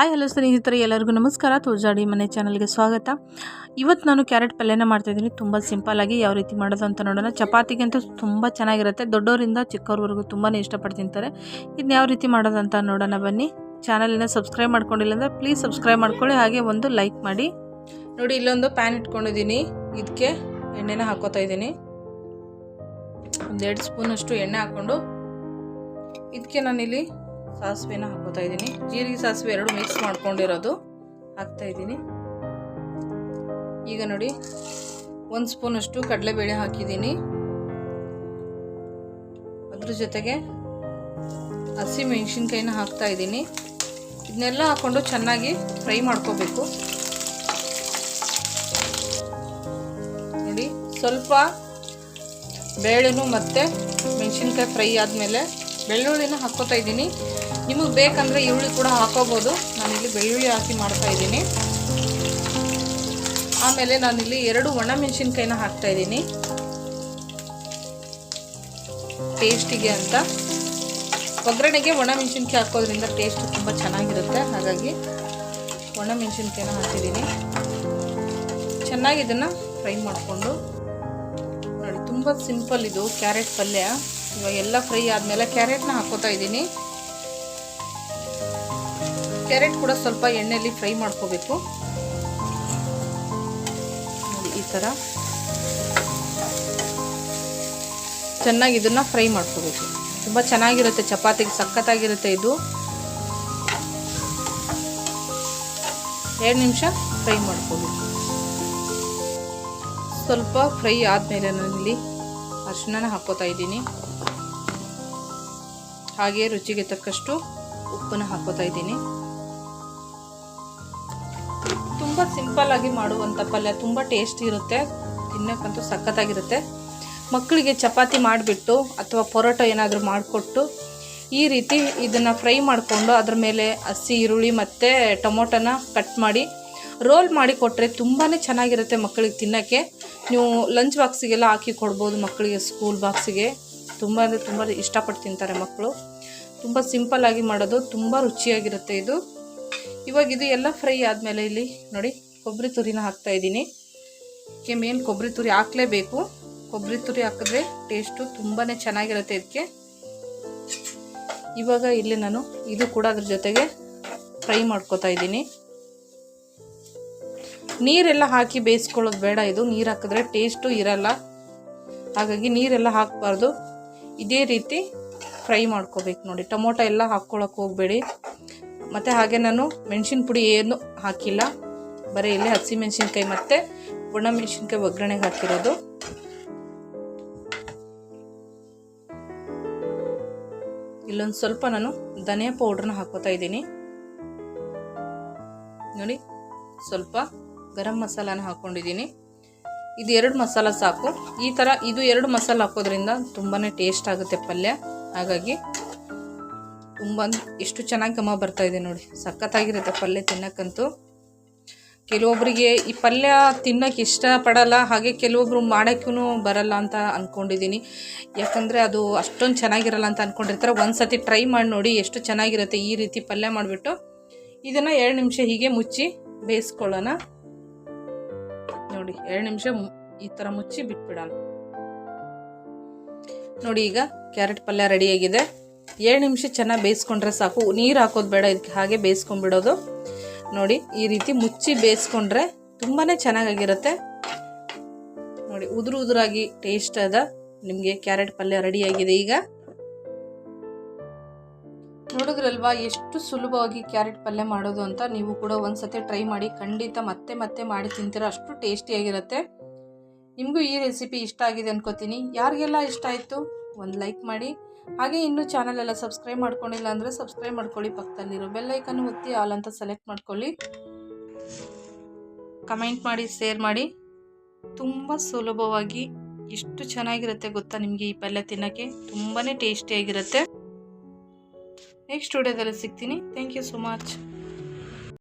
Hi, hello ಸ್ನೇಹಿತರೆ, ಎಲ್ಲರಿಗೂ ನಮಸ್ಕಾರ. ತೋಜಾಡಿ ಮನೆ ಚಾನಲ್ಗೆ ಸ್ವಾಗತ. ಇವತ್ತು ನಾನು ಕ್ಯಾರೆಟ್ ಪಲ್ಯನ ಮಾಡ್ತಾಯಿದ್ದೀನಿ ತುಂಬ ಸಿಂಪಲ್ಲಾಗಿ ಯಾವ ರೀತಿ ಮಾಡೋದು ಅಂತ ನೋಡೋಣ. ಚಪಾತಿಗೆ ಅಂತೂ ತುಂಬ ಚೆನ್ನಾಗಿರುತ್ತೆ. ದೊಡ್ಡವರಿಂದ ಚಿಕ್ಕವ್ರವರೆಗೂ ತುಂಬಾ ಇಷ್ಟಪಟ್ಟು ತಿಂತಾರೆ. ಇದನ್ನ ಯಾವ ರೀತಿ ಮಾಡೋದು ಅಂತ ನೋಡೋಣ ಬನ್ನಿ. ಚಾನಲಿನ ಸಬ್ಸ್ಕ್ರೈಬ್ ಮಾಡ್ಕೊಂಡಿಲ್ಲ ಅಂದರೆ ಪ್ಲೀಸ್ ಸಬ್ಸ್ಕ್ರೈಬ್ ಮಾಡ್ಕೊಳ್ಳಿ. ಹಾಗೆ ಒಂದು ಲೈಕ್ ಮಾಡಿ. ನೋಡಿ, ಇಲ್ಲೊಂದು ಪ್ಯಾನ್ ಇಟ್ಕೊಂಡಿದ್ದೀನಿ. ಇದಕ್ಕೆ ಎಣ್ಣೆನ ಹಾಕೋತಾ ಇದ್ದೀನಿ. ಒಂದೆರಡು ಸ್ಪೂನಷ್ಟು ಎಣ್ಣೆ ಹಾಕ್ಕೊಂಡು. ಇದಕ್ಕೆ ನಾನಿಲ್ಲಿ ಸಾಸಿವೆನ ಹಾಕೋತಾ ಇದ್ದೀನಿ. ಜೀರಿಗೆ ಸಾಸಿವೆ ಎರಡು ಮಿಕ್ಸ್ ಮಾಡ್ಕೊಂಡಿರೋದು. ಹಾಕ್ತಾ ಇದ್ದೀನಿ. ಈಗ ನೋಡಿ, ಒಂದು ಸ್ಪೂನಷ್ಟು ಕಡಲೆಬೇಳೆ ಹಾಕಿದ್ದೀನಿ. ಅದ್ರ ಜೊತೆಗೆ ಹಸಿ ಮೆಣಸಿನ್ಕಾಯಿನ ಹಾಕ್ತಾ ಇದ್ದೀನಿ. ಇದನ್ನೆಲ್ಲ ಹಾಕ್ಕೊಂಡು ಚೆನ್ನಾಗಿ ಫ್ರೈ ಮಾಡ್ಕೋಬೇಕು. ನೋಡಿ, ಸ್ವಲ್ಪ ಬೇಳೆನೂ ಮತ್ತು ಮೆಣಸಿನ್ಕಾಯಿ ಫ್ರೈ ಆದಮೇಲೆ ಬೆಳ್ಳುಳ್ಳಿನ ಹಾಕ್ಕೋತಾ ಇದ್ದೀನಿ. ನಿಮಗೆ ಬೇಕಂದರೆ ಈರುಳ್ಳಿ ಕೂಡ ಹಾಕೋಬೋದು. ನಾನಿಲ್ಲಿ ಬೆಳ್ಳುಳ್ಳಿ ಹಾಕಿ ಮಾಡ್ತಾ ಇದ್ದೀನಿ. ಆಮೇಲೆ ನಾನಿಲ್ಲಿ ಎರಡು ಒಣ ಮೆಣಸಿನ್ಕಾಯಿನ ಹಾಕ್ತಾ ಇದ್ದೀನಿ. ಟೇಸ್ಟಿಗೆ ಅಂತ. ಒಗ್ಗರಣೆಗೆ ಒಣ ಮೆಣಸಿನ್ಕಾಯಿ ಹಾಕೋದ್ರಿಂದ ಟೇಸ್ಟ್ ತುಂಬ ಚೆನ್ನಾಗಿರುತ್ತೆ. ಹಾಗಾಗಿ ಒಣ ಮೆಣಸಿನ್ಕಾಯಿನ ಹಾಕಿದ್ದೀನಿ. ಚೆನ್ನಾಗಿ ಇದನ್ನು ಫ್ರೈ ಮಾಡಿಕೊಂಡು. ನೋಡಿ, ತುಂಬ ಸಿಂಪಲ್ ಇದು ಕ್ಯಾರೆಟ್ ಪಲ್ಯ. ಇವಾಗ ಎಲ್ಲ ಫ್ರೈ ಆದಮೇಲೆ ಕ್ಯಾರೆಟ್ನ ಹಾಕೋತಾ ಇದ್ದೀನಿ. ಕ್ಯಾರೆಟ್ ಕೂಡ ಸ್ವಲ್ಪ ಎಣ್ಣೆಯಲ್ಲಿ ಫ್ರೈ ಮಾಡ್ಕೋಬೇಕು. ಈ ಥರ. ಚೆನ್ನಾಗಿ ಇದನ್ನು ಫ್ರೈ ಮಾಡ್ಕೋಬೇಕು. ತುಂಬ ಚೆನ್ನಾಗಿರುತ್ತೆ, ಚಪಾತಿಗೆ ಸಖತ್ತಾಗಿರುತ್ತೆ ಇದು. ಎರಡು ನಿಮಿಷ ಫ್ರೈ ಮಾಡ್ಕೋಬೇಕು. ಸ್ವಲ್ಪ ಫ್ರೈ ಆದಮೇಲೆ ನಾನಿಲ್ಲಿ ಅರಿಶಿನ ಹಾಕೋತಾ ಇದ್ದೀನಿ. ಹಾಗೆ ರುಚಿಗೆ ತಕ್ಕಷ್ಟು ಉಪ್ಪನ್ನು ಹಾಕೋತಾ ಇದ್ದೀನಿ. ತುಂಬ ಆಗಿ ಮಾಡುವಂಥ ಪಲ್ಯ ತುಂಬ ಟೇಸ್ಟಿ ಇರುತ್ತೆ. ತಿನ್ನೋಕ್ಕಂತೂ ಸಖತ್ತಾಗಿರುತ್ತೆ. ಮಕ್ಕಳಿಗೆ ಚಪಾತಿ ಮಾಡಿಬಿಟ್ಟು ಅಥವಾ ಪರೋಟ ಏನಾದರೂ ಮಾಡಿಕೊಟ್ಟು ಈ ರೀತಿ ಇದನ್ನು ಫ್ರೈ ಮಾಡಿಕೊಂಡು ಅದ್ರ ಮೇಲೆ ಹಸಿ, ಈರುಳ್ಳಿ ಮತ್ತು ಟೊಮೊಟೊನ ಕಟ್ ಮಾಡಿ ರೋಲ್ ಮಾಡಿ ಕೊಟ್ಟರೆ ತುಂಬಾ ಚೆನ್ನಾಗಿರುತ್ತೆ ಮಕ್ಕಳಿಗೆ ತಿನ್ನೋಕ್ಕೆ. ನೀವು ಲಂಚ್ ಬಾಕ್ಸಿಗೆಲ್ಲ ಹಾಕಿ ಕೊಡ್ಬೋದು ಮಕ್ಕಳಿಗೆ, ಸ್ಕೂಲ್ ಬಾಕ್ಸಿಗೆ. ತುಂಬ ಅಂದರೆ ತುಂಬ ಇಷ್ಟಪಟ್ಟು ತಿಂತಾರೆ ಮಕ್ಕಳು. ತುಂಬ ಸಿಂಪಲ್ಲಾಗಿ ಮಾಡೋದು, ತುಂಬ ರುಚಿಯಾಗಿರುತ್ತೆ ಇದು. ಇವಾಗ ಇದು ಎಲ್ಲ ಫ್ರೈ ಆದಮೇಲೆ ಇಲ್ಲಿ ನೋಡಿ, ಕೊಬ್ಬರಿ ತುರಿನ ಹಾಕ್ತಾ ಇದ್ದೀನಿ. ಇದಕ್ಕೆ ಮೇನ್ ಕೊಬ್ಬರಿ ತುರಿ ಹಾಕಲೇಬೇಕು. ಕೊಬ್ಬರಿ ತುರಿ ಹಾಕಿದ್ರೆ ಟೇಸ್ಟು ತುಂಬಾ ಚೆನ್ನಾಗಿರುತ್ತೆ ಇದಕ್ಕೆ. ಇವಾಗ ಇಲ್ಲಿ ನಾನು ಇದು ಕೂಡ ಅದ್ರ ಜೊತೆಗೆ ಫ್ರೈ ಮಾಡ್ಕೋತಾ ಇದ್ದೀನಿ. ನೀರೆಲ್ಲ ಹಾಕಿ ಬೇಯಿಸ್ಕೊಳ್ಳೋದು ಬೇಡ ಇದು. ನೀರು ಹಾಕಿದ್ರೆ ಟೇಸ್ಟು ಇರಲ್ಲ. ಹಾಗಾಗಿ ನೀರೆಲ್ಲ ಹಾಕಬಾರ್ದು. ಇದೇ ರೀತಿ ಫ್ರೈ ಮಾಡ್ಕೋಬೇಕು ನೋಡಿ. ಟೊಮೊಟೊ ಎಲ್ಲ ಹಾಕ್ಕೊಳಕ್ಕೆ ಹೋಗಬೇಡಿ. ಮತ್ತು ಹಾಗೆ ನಾನು ಮೆಣಸಿನ ಪುಡಿ ಏನು ಹಾಕಿಲ್ಲ. ಬರೀ ಇಲ್ಲಿ ಹಸಿ ಮೆಣಸಿನ್ಕಾಯಿ ಮತ್ತು ಒಣ ಮೆಣಸಿನ್ಕಾಯಿ ಒಗ್ಗರಣೆಗೆ ಹಾಕಿರೋದು. ಇಲ್ಲೊಂದು ಸ್ವಲ್ಪ ನಾನು ಧನಿಯಾ ಪೌಡ್ರನ್ನ ಹಾಕೋತಾ ಇದ್ದೀನಿ. ನೋಡಿ, ಸ್ವಲ್ಪ ಗರಂ ಮಸಾಲಾನ ಹಾಕ್ಕೊಂಡಿದ್ದೀನಿ ಇದು ಎರಡು ಮಸಾಲ ಸಾಕು. ಈ ಥರ ಇದು ಎರಡು ಮಸಾಲ ಹಾಕೋದ್ರಿಂದ ತುಂಬಾ ಟೇಸ್ಟ್ ಆಗುತ್ತೆ ಪಲ್ಯ. ಹಾಗಾಗಿ ತುಂಬ ಎಷ್ಟು ಚೆನ್ನಾಗಿ ಘಮ ಬರ್ತಾ ಇದೆ ನೋಡಿ. ಸಖತ್ತಾಗಿರುತ್ತೆ ಪಲ್ಯ ತಿನ್ನಕ್ಕಂತೂ. ಕೆಲವೊಬ್ಬರಿಗೆ ಈ ಪಲ್ಯ ತಿನ್ನೋಕೆ ಇಷ್ಟಪಡಲ್ಲ, ಹಾಗೆ ಕೆಲವೊಬ್ರು ಮಾಡೋಕ್ಕೂ ಬರಲ್ಲ ಅಂತ ಅಂದ್ಕೊಂಡಿದ್ದೀನಿ ಯಾಕಂದರೆ ಅದು ಅಷ್ಟೊಂದು ಚೆನ್ನಾಗಿರಲ್ಲ ಅಂತ ಅಂದ್ಕೊಂಡಿರ್ತಾರೆ ಒಂದು ಸತಿ ಟ್ರೈ ಮಾಡಿ ನೋಡಿ ಎಷ್ಟು ಚೆನ್ನಾಗಿರುತ್ತೆ ಈ ರೀತಿ ಪಲ್ಯ ಮಾಡಿಬಿಟ್ಟು. ಇದನ್ನು ಎರಡು ನಿಮಿಷ ಹೀಗೆ ಮುಚ್ಚಿ ಬೇಯಿಸ್ಕೊಳ್ಳೋಣ. ನೋಡಿ, ಎರಡು ನಿಮಿಷ ಈ ಥರ ಮುಚ್ಚಿ ಬಿಟ್ಬಿಡೋಣ. ನೋಡಿ ಈಗ ಕ್ಯಾರೆಟ್ ಪಲ್ಯ ರೆಡಿಯಾಗಿದೆ ಏಳು ನಿಮಿಷ ಚೆನ್ನಾಗಿ ಬೇಯಿಸ್ಕೊಂಡ್ರೆ ಸಾಕು. ನೀರು ಹಾಕೋದು ಬೇಡ ಇದಕ್ಕೆ ಹಾಗೆ ಬೇಯಿಸ್ಕೊಂಡ್ಬಿಡೋದು. ನೋಡಿ, ಈ ರೀತಿ ಮುಚ್ಚಿ ಬೇಯಿಸ್ಕೊಂಡ್ರೆ ತುಂಬಾ ಚೆನ್ನಾಗಿರುತ್ತೆ ನೋಡಿ, ಉದುರು ಉದುರಾಗಿ ಟೇಸ್ಟ್ ಅದ ನಿಮಗೆ ಕ್ಯಾರೆಟ್ ಪಲ್ಯ ರೆಡಿಯಾಗಿದೆ ಈಗ. ನೋಡಿದ್ರಲ್ವಾ, ಎಷ್ಟು ಸುಲಭವಾಗಿ ಕ್ಯಾರೆಟ್ ಪಲ್ಯ ಮಾಡೋದು ಅಂತ? ನೀವು ಕೂಡ ಒಂದ್ಸತಿ ಟ್ರೈ ಮಾಡಿ, ಖಂಡಿತ ಮತ್ತೆ ಮತ್ತೆ ಮಾಡಿ ತಿಂತೀರ. ಅಷ್ಟು ಟೇಸ್ಟಿಯಾಗಿರುತ್ತೆ ನಿಮಗೂ ಈ ರೆಸಿಪಿ ಇಷ್ಟ ಆಗಿದೆ ಅನ್ಕೋತೀನಿ. ಯಾರಿಗೆಲ್ಲ ಇಷ್ಟ ಆಯಿತು? ಒಂದು ಲೈಕ್ ಮಾಡಿ. ಹಾಗೆ ಇನ್ನೂ ಚಾನಲೆಲ್ಲ ಸಬ್ಸ್ಕ್ರೈಬ್ ಮಾಡ್ಕೊಂಡಿಲ್ಲ ಅಂದರೆ ಸಬ್ಸ್ಕ್ರೈಬ್ ಮಾಡ್ಕೊಳ್ಳಿ. ಪಕ್ಕದಲ್ಲಿರೋ ಬೆಲ್ಲೈಕನ್ನು ಒತ್ತಿ ಆಲ್ ಅಂತ ಸೆಲೆಕ್ಟ್ ಮಾಡ್ಕೊಳ್ಳಿ. ಕಮೆಂಟ್ ಮಾಡಿ, ಶೇರ್ ಮಾಡಿ. ತುಂಬ ಸುಲಭವಾಗಿ ಎಷ್ಟು ಚೆನ್ನಾಗಿರುತ್ತೆ ಗೊತ್ತಾ ನಿಮಗೆ ಈ ಪಲ್ಯ ತಿನ್ನೋಕ್ಕೆ? ತುಂಬಾ ಟೇಸ್ಟಿಯಾಗಿರುತ್ತೆ. ನೆಕ್ಸ್ಟ್ ವಿಡಿಯೋದಲ್ಲಿ ಸಿಗ್ತೀನಿ. Thank you so much